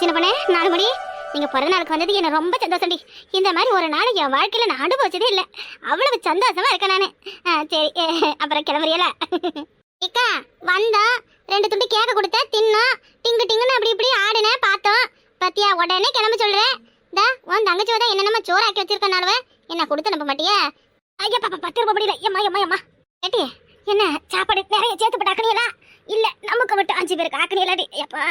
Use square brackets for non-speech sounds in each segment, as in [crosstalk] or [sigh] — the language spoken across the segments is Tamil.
சின்ன பண்ணே நாலு மணி. நீங்க பிறந்த நாளுக்கு வந்தது எனக்கு ரொம்ப சந்தோஷம்டி. இந்த மாதிரி ஒரு நாள் என் வாழ்க்கையில நான் அனுபவிச்சதே இல்லை. அவ்வளவு சந்தோஷமா இருக்கேன் நானு. சரி. [laughs] அப்புறம் கிளம்புறியல இக்கா [laughs] வந்தோம் ரெண்டு துண்டு கேக்க கொடுத்த தின்னோம். டிங்கு டிங்குன்னு அப்படி இப்படி ஆடுனேன் பார்த்தோம். பத்தியா உடனே கிளம்ப சொல்றேன் இந்த உன் தங்கச்சி தான் என்னென்னமா சோறாக்கி வச்சிருக்கனாலவ என்ன கொடுத்து நம்ப மாட்டியா? ஐயா பாப்பா பத்து ரூபாய் முடியல. எம்மா எம்மா எம்மா ஏட்டி என்ன சாப்பாடு நிறைய சேர்த்து போட்டு ஆக்கணியலா நமக்கு மட்டும் அஞ்சு பேருக்கு ஆக்கணியலாடி எப்பா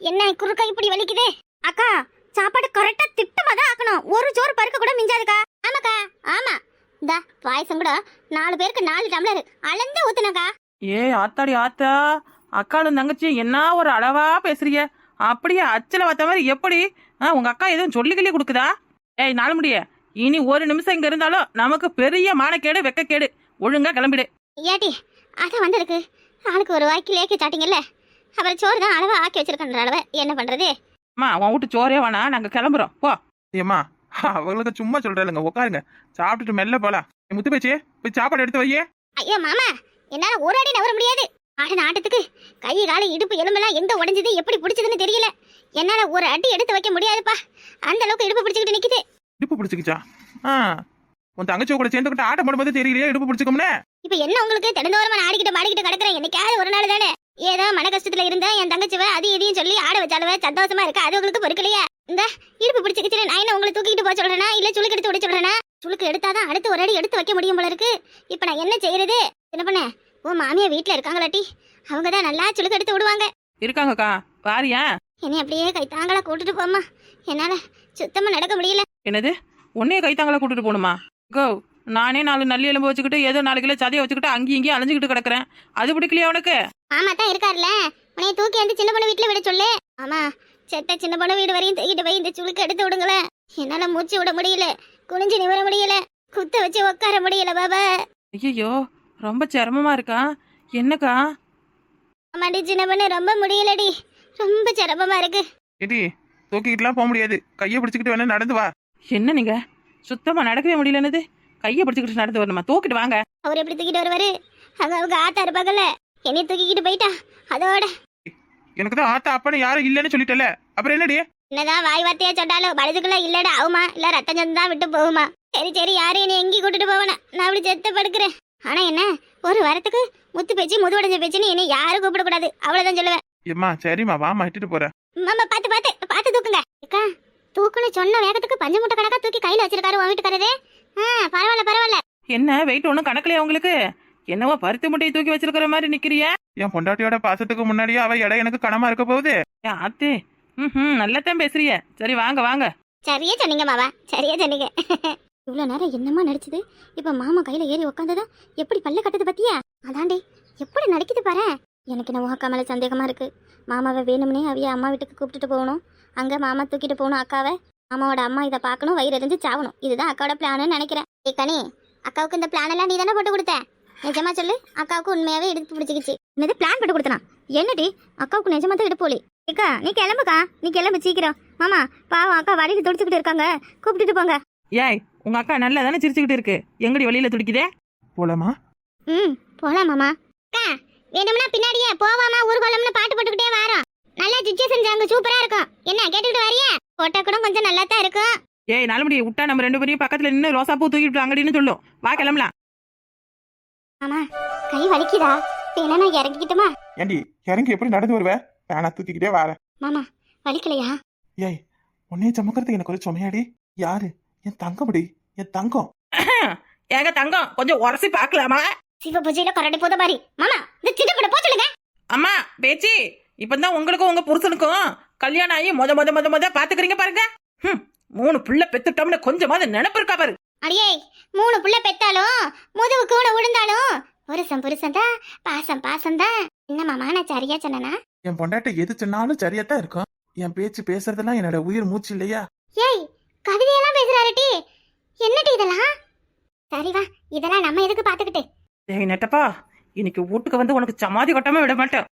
என்ன குறுக்கா இப்படி வலிக்குது? அக்கா சாப்பாடு கரெக்டா திட்டமா தான் ஆக்கணும். ஒரு சோறு பருக்க கூட மிஞ்சாதுக்கா. ஆமாக்கா ஆமா. இந்த பாயசம் கூட நாலு பேருக்கு நாலு டம்ளர். அளந்து ஊத்துனக்கா ஏ ஆத்தாடி ஆத்தா. அக்காளும் தங்கச்சி என்ன ஒரு அளவா பேசுறீங்க? அப்படியே அச்சல பார்த்த மாதிரி எப்படி? உங்க அக்கா எதுவும் சொல்லிக்கிளி கொடுக்குதா? ஏய் நாலு முடிய. இனி ஒரு நிமிஷம் இங்க இருந்தாலும் நமக்கு பெரிய மானக்கேடு வெக்கக்கேடு. ஒழுங்கா கிளம்பிடு. ஏட்டி அதான் வந்திருக்கு. ஆளுக்கு ஒரு வாய்க்கு லேக்கி சாட்டிங்கல்ல? அப்புறம் சோறு தான் அளவா ஆக்கி வச்சிருக்கன்ற அளவை. என்ன பண்றது? அம்மா உன் வீட்டு சோறே வேணா நாங்க கிளம்புறோம். போ. ஏம்மா அவங்களுக்கு சும்மா சொல்றேங்க உட்காருங்க சாப்பிட்டுட்டு மெல்ல போலாம். ஏய், முத்து பேச்சு போய் சாப்பாடு எடுத்து வையே. ஐயோ மாமா என்னால ஒரு அடி நவர முடியாது. ஆடின ஆட்டத்துக்கு கை கால இடுப்பு எலும்பெல்லாம் எங்க உடைஞ்சது எப்படி பிடிச்சதுன்னு தெரியல. என்னால ஒரு அடி எடுத்து வைக்க முடியாதுப்பா. அந்த அளவுக்கு இடுப்பு பிடிச்சிக்கிட்டு நிக்குது. இடுப்பு பிடிச்சிக்கிச்சா? ஆ. உன் தங்கச்சி கூட சேர்ந்துக்கிட்டு ஆட்டம் போடும்போது தெரியலையே இடுப்பு பிடிச்சிக்கோம்னே. இப்ப என்ன உங்களுக்கு தினந்தோறமா ஆடிக்கிட்டு பாடிக்கிட்டு கிடக்குறேன்? என்னைக்காவது ஒரு நாள் தானே. ஏதோ மன கஷ்டத்துல இருந்தேன் என் தங்கச்சிவ அது இதையும் சொல்லி ஆட வச்சாலுவ சந்தோஷமா இருக்கா? அது உங்களுக்கு பொறுக்கலையா? இந்த இடுப்பு பிடிச்சிக்கிச்சு நான் என்ன உங்களை தூக்கிட்டு போக சொல்றேனா? இல்ல சுளுக்கு எடுத்து விட சொல்றேனா? சுளுக்கு எடுத்தாதான் அடுத்து ஒரு அடி எடுத்து வைக்க முடியும் போல இருக்கு. இப்ப நான் என்ன செய்யறது? என்ன பண்ண உன் மாமியா வீட்டுல இருக்காங்களாட்டி அவங்க தான் நல்லா சுளுக்கு எடுத்து விடுவாங்க. இருக்காங்கக்கா வாரியா? என்னை அப்படியே கை தாங்களா கூட்டிட்டு போம்மா. என்னால சுத்தமா நடக்க முடியல. என்னது? உன்னைய கைத்தாங்களா கூட்டிட்டு போகணுமா? கோ நானே நாலு நல்லி எலும்பு வச்சுக்கிட்டு ஏதோ நாலு கிலோ சதையை வச்சுக்கிட்டு அங்கேயும் இங்கேயும் அலைஞ்சுக்கிட்டு கிடக்குறேன். அது பிடிக்கலையா உனக்கு? மாமா தான் இருக்கார்ல உன்னைய தூக்கி வந்து சின்ன பொண்ணு வீட்டுல விட சொல்லு. ஆமா செத்த சின்ன பொண்ணு வீடு வரையும் தூக்கிட்டு போய் இந்த சுளுக்கு எடுத்து விடுங்களேன் என்னால மூச்சு விட முடியல. குனிஞ்சு நிமிர முடியல. குத்த வச்சு உட்கார முடியல பாபா. ஐயோ ரொம்ப சிரமமா இருக்கா? என்னக்கா? ஆமாடி சின்ன பொண்ணு ரொம்ப முடியலடி. ரொம்ப சிரமமா இருக்கு. ஏடி தூக்கிக்கிட்டுலாம் போக முடியாது. கையை பிடிச்சிக்கிட்டு வேணா நடந்து வா. என்ன நீங்க? சுத்தமா நடக்கவே முடியலன்னது? கையை பிடிச்சிக்கிட்டு நடந்து வரணுமா? தூக்கிட்டு வாங்க. அவர் எப்படி தூக்கிட்டு வருவாரு? அங்க அவங்க ஆத்தா இருப்பாங்கல்ல. என்னைய தூக்கிக்கிட்டு போயிட்டா? அதோட. எனக்கு தான் ஆத்தா அப்பன்னு யாரும் இல்லைன்னு சொல்லிட்டல அப்புறம் என்னடி? என்னதான் வாய் வார்த்தையா சொன்னாலும் பழுதுக்குள்ள இல்லடா ஆகுமா இல்ல ரத்தம் சொந்தம் தான் விட்டு போகுமா. சரி சரி யாரும் என்னை எங்கேயும் கூட்டிட்டு போவேனா நான் அப்படி செத்த படுக்கிறேன். ஆனா என்ன? ஒரு வாரத்துக்கு முத்து பேச்சு முதுவடைஞ்ச பேச்சுன்னு என்னை யாரும் கூப்பிடக்கூடாது. அவ்வளவுதான் சொல்லுவேன். ஏம்மா சரிம்மா வாமா இட்டுட்டு போறேன். மாமா பாத்து பாத்து பாத்து தூக்குங்க. அக்கா தூக்குன்னு சொன்ன வேகத்துக்கு பஞ்சு முட்டை கணக்கா தூக்கி கையில வச்சிருக்காரு உன் வீட்டுக்காரரு. பரவாயில்ல பரவாயில்ல. என்ன வெயிட் ஒன்றும் கணக்குலையா உங்களுக்கு? என்னவோ பருத்தி முட்டையை தூக்கி வச்சிருக்கிற மாதிரி நிக்கிறிய? என் பொண்டாட்டியோட பாசத்துக்கு முன்னாடியே அவ இடம் எனக்கு கனமா இருக்க போகுது. ஏன் ஆத்தே. ம் நல்லாத்தான் பேசுறிய. சரி வாங்க வாங்க. சரியா சொன்னீங்க மாமா. சரியா சொன்னீங்க. இவ்வளோ நேரம் என்னமா நடிச்சது? இப்போ மாமா கையில ஏறி உக்காந்ததா எப்படி பல்ல கட்டுது பத்தியா? அதாண்டி எப்படி நடிக்குது பாரு. எனக்கு நம்ம அக்கா மேலே சந்தேகமா இருக்கு. மாமாவை வேணும்னே அவிய அம்மா வீட்டுக்கு கூப்பிட்டுட்டு போகணும். அங்க மாமா தூக்கிட்டு போகணும் அக்காவை. மாமாவோட அம்மா இதை பார்க்கணும் வயிறு எரிஞ்சு சாவணும். இதுதான் அக்காவோட பிளான்னு நினைக்கிறேன். ஏ கனி அக்காவுக்கு இந்த பிளான் எல்லாம் நீ தானே போட்டு கொடுத்த? நிஜமா சொல்லு அக்காவுக்கு உண்மையாவே இடுப்பு பிடிச்சிக்கிச்சு. என்னது பிளான் போட்டு கொடுத்தனா? என்னடி அக்காவுக்கு நிஜமா தான் இடுப்போலி ஏக்கா நீ கிளம்புக்கா? நீ கிளம்பு சீக்கிரம். மாமா பாவம் அக்கா வழியில் துடிச்சுக்கிட்டு இருக்காங்க. கூப்பிட்டுட்டு போங்க. ஏய் உங்க அக்கா நல்லா தானே சிரிச்சுக்கிட்டு இருக்கு. எங்கடி வழியில துடிக்குதே? போலாமா? ம் போலாம் மாமா. அக்கா வேணும்னா பின்னாடியே போவாமா ஊர்வலம்னு பாட்டு போட்டுக்கிட்டே வரோம். நல்லா ஜிஜ்ஜே செஞ்சாங்க சூப்பரா இருக்கும். என்ன கேட்டுக்கிட்டு வரியா? போட்டா கூட கொஞ்சம் நல்லா தான் இருக்கும். ஏய் நல்லபடி விட்டா நம்ம ரெண்டு பேரையும் பக்கத்துல நின்று ரோசா பூ தூக்கிட்டு அங்கடின்னு சொல்லும். வா கிளம்பலாம். மாமா கை வலிக்குதா? வேணா நான் இறங்கிக்கிட்டுமா? ஏண்டி இறங்கி எப்படி நடந்து வருவ? நானா தூக்கிக்கிட்டே வரேன் மாமா வலிக்கலையா? ஏய் உன்னைய சமக்கிறதுக்கு எனக்கு ஒரு சுமையாடி. யாரு? என் தங்கமுடி என் தங்கம். [coughs] ஏங்க தங்கம் கொஞ்சம் உரசி பார்க்கலாமா? சிவ பூஜையில கரடி போத மாதிரி. மாமா இந்த சின்ன கூட போ சொல்லுங்க. அம்மா பேச்சி இப்பதான் உங்களுக்கும் உங்க புருஷனுக்கும் கல்யாணம் ஆகி முத முத முத முத பாத்துக்கிறீங்க பாருங்க. ஹம், மூணு புள்ள பெத்துட்டோம்னு கொஞ்சமாவது நினைப்பு இருக்கா பாரு. அடியே மூணு புள்ள பெத்தாலும் முதுகு கூட விழுந்தாலும் புருஷன் புருஷன் தான் பாசம் பாசம் தான். என்ன மாமா நான் சரியா சொன்னனா? என் பொண்டாட்டி எது சொன்னாலும் சரியாத்தான் இருக்கும். என் பேச்சு பேசுறதெல்லாம் என்னோட உயிர் மூச்சு இல்லையா? ஏய் கவிதையெல்லாம் பேசுறாரு டி. என்னடி இதெல்லாம்? சரி வா இதெல்லாம் நம்ம எதுக்கு பாத்துக்கிட்டு? ஏய் நெட்டப்பா இன்னைக்கு வீட்டுக்கு வந்து உனக்கு சமாதி கொட்டாம விட மாட்டேன்.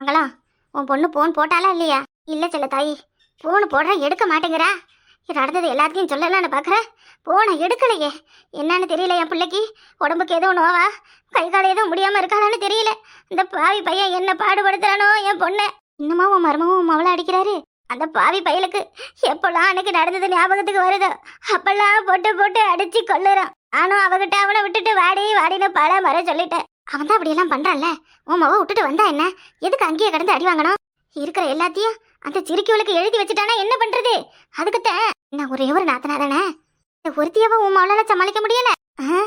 மங்களா உன் பொண்ணு போன் போட்டாலா இல்லையா? இல்ல செல்ல தாயி. போன் போடுற எடுக்க மாட்டேங்கிறா. நடந்தது எல்லாத்தையும் சொல்லலாம்னு பார்க்குறேன் போனை எடுக்கலையே. என்னன்னு தெரியல என் பிள்ளைக்கு. உடம்புக்கு எதுவும் நோவா? கை கால் எதுவும் முடியாமல் இருக்காளான்னு தெரியல. இந்த பாவி பையன் என்ன பாடுபடுத்துறானோ என் பொண்ணை. இன்னுமா உன் மருமவும் அவளை அடிக்கிறாரு? அந்த பாவி பயலுக்கு எப்பெல்லாம் அன்னைக்கு நடந்தது ஞாபகத்துக்கு வருதோ அப்பெல்லாம் போட்டு போட்டு அடிச்சு கொள்ளுறான் நானும் அவகிட்ட அவனை விட்டுட்டு வாடி வாடின்னு பல மர சொல்லிட்டேன். அவன் தான் அப்படியெல்லாம் பண்றான்ல. உன் மவ விட்டுட்டு வந்தா என்ன? எதுக்கு அங்கேயே கடந்து அடி வாங்கணும்? இருக்கிற எல்லாத்தையும் அந்த சிறுக்கிவளுக்கு எழுதி வச்சுட்டானா என்ன பண்றது? அதுக்குத்தான் நான் ஒரே ஒரு நாத்தனாதானே? இந்த ஒருத்தியாவ உன் மவளால சமாளிக்க முடியல. ஆ?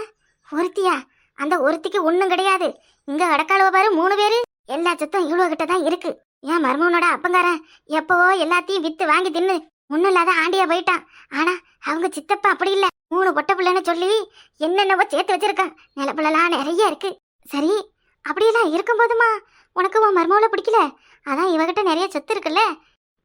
ஒருத்தியா? அந்த ஒருத்திக்கு ஒண்ணும் கிடையாது. இங்க கடக்காளவ பாரு மூணு பேரு. எல்லா சத்தம் இவ்வளவு கிட்ட தான் இருக்கு. ஏன் மருமவனோட அப்பங்காரன் எப்பவோ எல்லாத்தையும் வித்து வாங்கி தின்னு ஒண்ணும் இல்லாத ஆண்டியா போயிட்டான். ஆனா அவங்க சித்தப்பா அப்படி இல்ல. மூணு பொட்ட பிள்ளைன்னு சொல்லி என்னென்னவோ சேர்த்து வச்சிருக்கான். நிலப்பிள்ளலாம் நிறைய இருக்கு. சரி அப்படியெல்லாம் இருக்கும்போதுமா? உனக்கு உன் மருமவளை பிடிக்கல? அதான் இவகிட்ட நிறைய சொத்து இருக்குல்ல?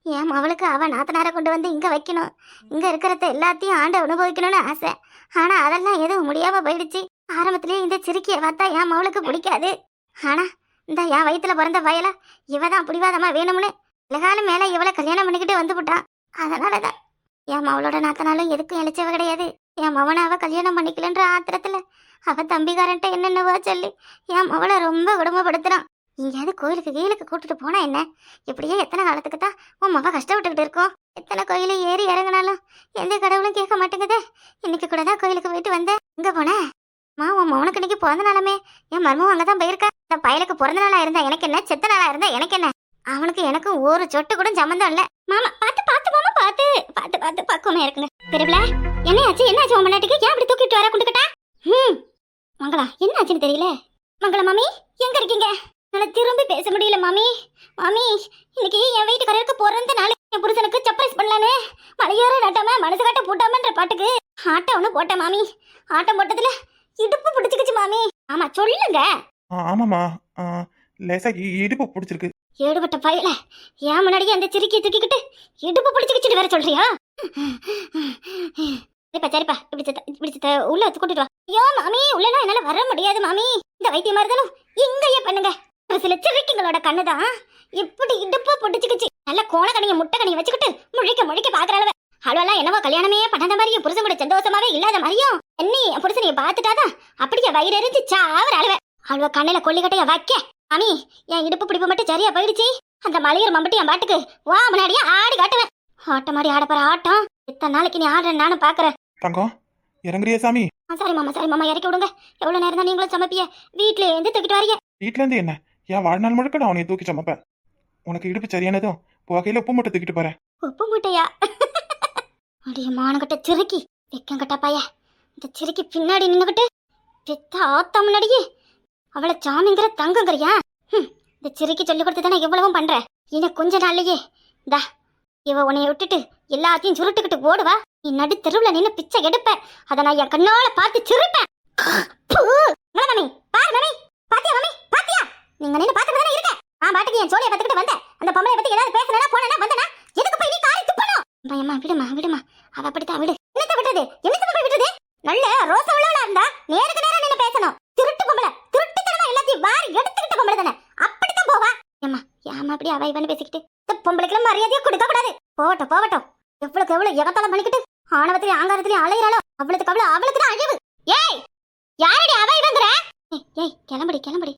ஏன் மவளுக்கு அவன் நாத்தனாரை கொண்டு வந்து இங்கே வைக்கணும்? இங்கே இருக்கிறத எல்லாத்தையும் ஆண்டு அனுபவிக்கணும்னு ஆசை. ஆனால் அதெல்லாம் எதுவும் முடியாமல் போயிடுச்சு. ஆரம்பத்துலேயே இந்த சிறுக்கிய பார்த்தா என் மவளுக்கு பிடிக்காது. ஆனால் இந்த என் வயிற்றுல பிறந்த வயலை இவ தான் பிடிவாதமாக வேணும்னு. இலகாலம் மேலே இவளை கல்யாணம் பண்ணிக்கிட்டு வந்து விட்டான். அதனாலதான் என் மவளோட நாத்தனாலும் எதுக்கும் இழைச்சவ கிடையாது. என் மவனை அவ கல்யாணம் பண்ணிக்கலன்ற ஆத்திரத்துல அவ தம்பிக்காரன்ட்ட என்னென்னவோ சொல்லி என் மவளை ரொம்ப குடும்பப்படுத்துறான் எங்கேயாவது கோயிலுக்கு கீழுக்கு கூட்டிட்டு போனா என்ன? இப்படியே எத்தனை காலத்துக்கு தான் உன் மவ கஷ்டப்பட்டுக்கிட்டு இருக்கோம். எத்தனை கோயில ஏறி இறங்கினாலும் எந்த கடவுளும் கேட்க மாட்டேங்குதே. இன்னைக்கு கூட தான் கோயிலுக்கு போயிட்டு வந்தேன். இங்க போன? மா உன் மவனுக்கு இன்னைக்கு பிறந்த என் மருமவும் அங்கதான் போயிருக்கா. இந்த பயலுக்கு பிறந்த நாளா இருந்தா எனக்கு என்ன? செத்த நாளா இருந்தா எனக்கு என்ன? அவனுக்கு எனக்கும் ஒரு சொட்டு கூட சம்மந்தம் இல்ல. மாமா பாத்து பாத்து மாமா பாத்து பாத்து பக்குவமா இருக்குங்க. பெருபிள என்னாச்சு என்னாச்சு உன் மண்ணாட்டுக்கு? ஏன் அப்படி தூக்கிட்டு வர குண்டுக்கிட்டா ம் மங்களா என்னாச்சுன்னு தெரியல. மங்களா மாமி எங்க இருக்கீங்க? என்னால திரும்பி பேச முடியல மாமி. மாமி இன்னைக்கு என் வீட்டுக்காரருக்கு பிறந்த நாள். என் புருஷனுக்கு சர்ப்ரைஸ் பண்ணலான்னு. மலையோர நட்டாம மனசு கட்ட போட்டாமன்ற பாட்டுக்கு ஆட்டம் ஒன்று போட்டேன் மாமி. ஆட்டம் போட்டதுல இடுப்பு பிடிச்சிக்கிச்சு மாமி. ஆமா சொல்லுங்க. ஆ, ஆமாம்மா. ஆ, லேசா இடுப்பு பிடிச்சிருக்கு. ஏடுபட்ட பயல. ஏன் முன்னாடியே அந்த சிரிக்கியை தூக்கிக்கிட்டு இடுப்பு பிடிச்சிக்கிச்சுட்டு வேற சொல்றியா? சரிப்பா சரிப்பா. இப்படி சித்த இப்படி சித்த உள்ள வச்சு கூட்டிட்டு வா. ஐயோ மாமி உள்ளலாம் என்னால வர முடியாது மாமி. இந்த வைத்தியம் மருந்தனும் இங்கேயே பண்ணுங்க. ஒரு சில சிரிக்கிங்களோட கண்ணுதான் இப்படி இடுப்பா பொடிச்சுக்கிச்சு. நல்ல கோணக்கணிய முட்டை கணிய வச்சுக்கிட்டு முழிக்க முழிக்க பாக்குற அளவு அவ்வளோலாம் என்னவோ கல்யாணமே பண்ணாத மாதிரியும் புருஷன் கூட சந்தோஷமாவே இல்லாத மாதிரியும் என்னி என் புருஷனைய பார்த்துட்டாதான் அப்படியே வயிறு எரிஞ்சு சாவர அளவு அவ்வளோ கண்ணில கொல்லிக்கட்டைய வைக்க. மாமி என் இடுப்பு பிடிப்பு மட்டும் சரியா போயிடுச்சு. அந்த மலையர் மம்பட்டி என் பாட்டுக்கு வா முன்னாடியே ஆடி காட்டுவேன். ஆட்டம் மாதிரி ஆட போற ஆட்டம். இத்தனை நாளைக்கு நீ ஆடுறேன் நானும் பாக்குறேன் தங்கம் இறங்குறியா சாமி? சரி மாமா சரி மாமா இறக்கி விடுங்க. எவ்வளவு நேரம் தான் நீங்களும் சமைப்பிய வீட்ல இருந்து தூக்கிட்டு வரீங்க. வீட்ல இருந்து என்ன? ஏன் வாழ்நாள் முழுக்க நான் உன்னை தூக்கி சமைப்பேன். உனக்கு இடுப்பு சரியானதும் புகையில உப்பு மட்டும் தூக்கிட்டு போறேன். உப்பு மூட்டையா? அடிய மானகட்ட சிறுக்கி. வெக்கங்கட்ட பைய. இந்த சிறுக்கி பின்னாடி நின்னுகிட்டு பெத்த ஆத்தா முன்னாடியே. அவளை சாமிங்கிற தங்கங்கிறியா? இந்த சிறுக்கி சொல்லி கொடுத்து தானே எவ்வளவும் பண்ற? இன்னும் கொஞ்ச நாள்லயே. தா இவ உன்னைய விட்டுட்டு எல்லாத்தையும் சுருட்டுக்கிட்டு ஓடுவா. நீ நடு தெருவுல நின்னு பிச்சை எடுப்ப. அத நான் என் கண்ணால பார்த்து சிரிப்பேன். பூ! பாரு மாமி பாத்தியா மாமி பாத்தியா? நீங்க நின்னு பாத்துட்டு தானே இருக்க. நான் பாட்டுக்கு என் சோழியை கத்துக்கிட்டு வந்தேன் அந்த பொம்பளை பத்தி ஏதாவது பேசணும்னா போனா வந்தனா எதுக்கு போய் நீ காரை துப்பணும்? பயமா விடுமா விடுமா அவ அப்படித்தான் விடு. என்னத்த விடுறது? என்னத்த போய் விடுறது? நல்ல ரோச உள்ளவளா இருந்தா நேருக்கு நேரம் நின்னு பேசணும். திருட்டு பொம்பளை. திருட்டுத்தனமா எல்லாத்தையும் வாரி எடுத்துக்கிட்ட பொம்பளை தானே. அப்படித்தான் போவா. ஏமா ஏமா அப்படி அவ இவன்னு பேசிக்கிட்டு பொம்பளைக்கெல்லாம் மரியாதையை கொடுக்க கூடாது. போகட்டும் போகட்டும். எவ்வளவுக்கு எவ்வளவு எகத்தாலம் பண்ணிக்கிட்டு ஆணவத்திலையும் ஆங்காரத்திலையும் அலையிறாளோ அவளுக்கு அவ்வளவு அவளுக்கு தான் அழிவு. ஏய் யாரடி அவ இவங்கிற? ஏய் கிளம்படி கிளம்படி.